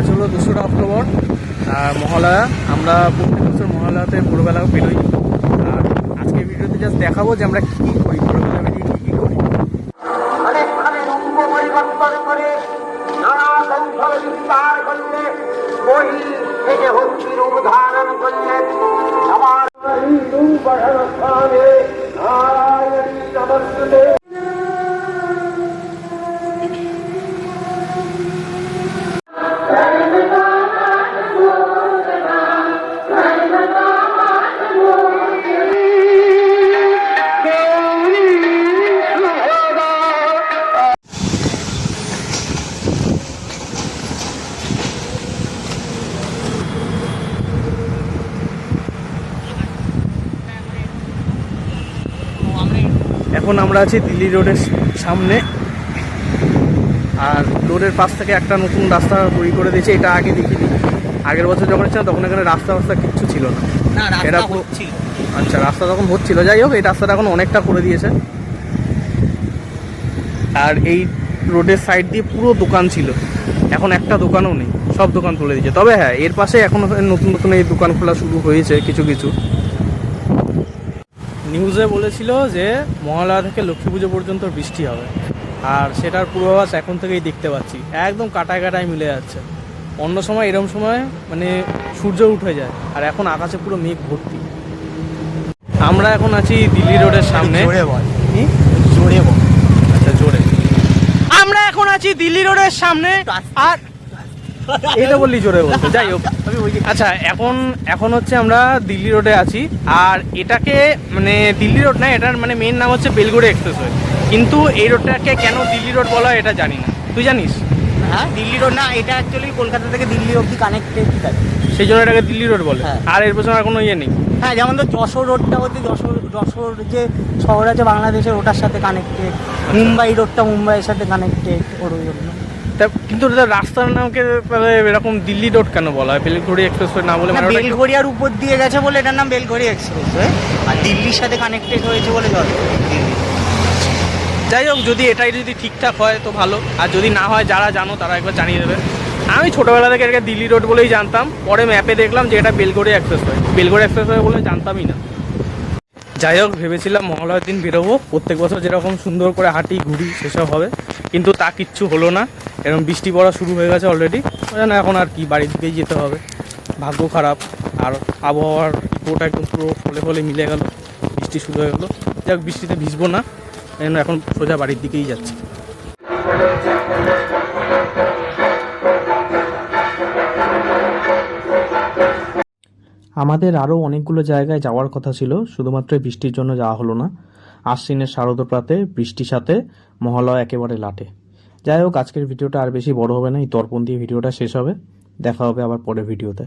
আজ হলো দোসরা অক্টোবর মহালয়া। আমরা প্রত্যেক বছর মহালয়াতে ভোরবেলা বেরোই। আর আজকে ভিডিওতে জাস্ট দেখাবো যে আমরা কী করি, ভোরবেলা বেরিয়ে কী কী করি। অনেকখানি এখন আমরা আছি দিল্লি রোডের সামনে। আর রোডের পাশ থেকে একটা নতুন রাস্তা তৈরি করে দিয়েছে এটা আগে দেখিনি। আগের বছর যখন ছিলাম তখন এখানে রাস্তা রাস্তা কিচ্ছু ছিল না। হচ্ছিল। আচ্ছা রাস্তা তখন হচ্ছিল। যাই হোক এই রাস্তাটা এখন অনেকটা করে দিয়েছে। আর এই রোডের সাইড দিয়ে পুরো দোকান ছিল। এখন একটা দোকানও নেই সব দোকান তুলে দিয়েছে। তবে হ্যাঁ এর পাশে এখন নতুন নতুন এই দোকান খোলা শুরু হয়েছে কিছু কিছু। নিউজে বলেছিল যে মহালয়া থেকে লক্ষ্মী পুজো পর্যন্ত বৃষ্টি হবে। আর সেটার পূর্বাভাস এখন থেকেই দেখতে পাচ্ছি। একদম কাটায় কাটায় মিলে যাচ্ছে। অন্য সময় এরম সময় মানে সূর্য উঠে যায় আর এখন আকাশে পুরো মেঘ ভর্তি। আমরা এখন আছি দিল্লি রোডের সামনে। জোরে? আচ্ছা জোরে। আমরা এখন আছি দিল্লি রোডের সামনে। আর এটা বললি জোরে বলতে। যাই হোক আচ্ছা এখন এখন হচ্ছে আমরা দিল্লি রোডে আছি। আর এটাকে মানে দিল্লি রোড না এটার মানে মেন নাম হচ্ছে বেলগুড়ি এক্সপ্রেসওয়ে। কিন্তু এই রোডটাকে কেন দিল্লি রোড বলা হয় এটা জানি না। তুই জানিস? হ্যাঁ দিল্লি রোড না এটা অ্যাকচুয়ালি কলকাতা থেকে দিল্লি অবধি কানেক্টেড আছে সেই জন্য এটাকে দিল্লি রোড বলে। হ্যাঁ। আর এর পেছনে আর কোনো ইয়ে নেই। হ্যাঁ যেমন তো যশোর রোডটা হচ্ছে যশোর যশোর যে শহর আছে বাংলাদেশের ওটার সাথে কানেক্টেড মুম্বাই রোডটা মুম্বাইয়ের সাথে কানেক্টেড ওর জন্য। তা কিন্তু রাস্তার নামকে তাহলে এরকম দিল্লি রোড কেন বলা হয়? বেলগুড়ি এক্সপ্রেসওয়ে না বলে ওটা উপর দিয়ে গেছে বলে এটার নাম বেলঘরি এক্সপ্রেস আর দিল্লির সাথে কানেক্টেড হয়েছে বলে দিল্লি যাই হোক যদি এটাই যদি ঠিকঠাক হয় তো ভালো। আর যদি না হয় যারা জানো তারা একবার জানিয়ে দেবে। আমি ছোটোবেলা থেকে এটাকে দিল্লি রোড বলেই জানতাম। পরে ম্যাপে দেখলাম যে এটা বেলগড়ি এক্সপ্রেস হয় বেলগড়ি এক্সপ্রেস হয় বলে জানতামই না। যাই হোক ভেবেছিলাম মহালয়ার দিন বেরোবো। প্রত্যেক বছর যেরকম সুন্দর করে হাঁটি ঘুরি সেসব হবে। কিন্তু তা কিচ্ছু হলো না। এরকম বৃষ্টি পড়া শুরু হয়ে গেছে অলরেডি না এখন আর কি বাড়ির দিকেই যেতে হবে। ভাগ্য খারাপ। আর আবহাওয়ার রিপোর্ট একদম পুরো ফলে ফলে মিলে গেল। বৃষ্টি শুরু হয়ে গেলো। যাক, বৃষ্টিতে ভিজবো না। এই জন্য এখন সোজা বাড়ির দিকেই যাচ্ছি। আমাদের আরও অনেকগুলো জায়গায় যাওয়ার কথা ছিল। শুধুমাত্র বৃষ্টির জন্য যাওয়া হলো না। আশ্বিনের শারদপ্রাতে বৃষ্টির সাথে মহালয়া একেবারে লাটে। যাই হোক, আজকের ভিডিওটা আর বেশি বড় হবে না, এই তর্পণ দিয়ে ভিডিওটা শেষ হবে। দেখা হবে আবার পরের ভিডিওতে।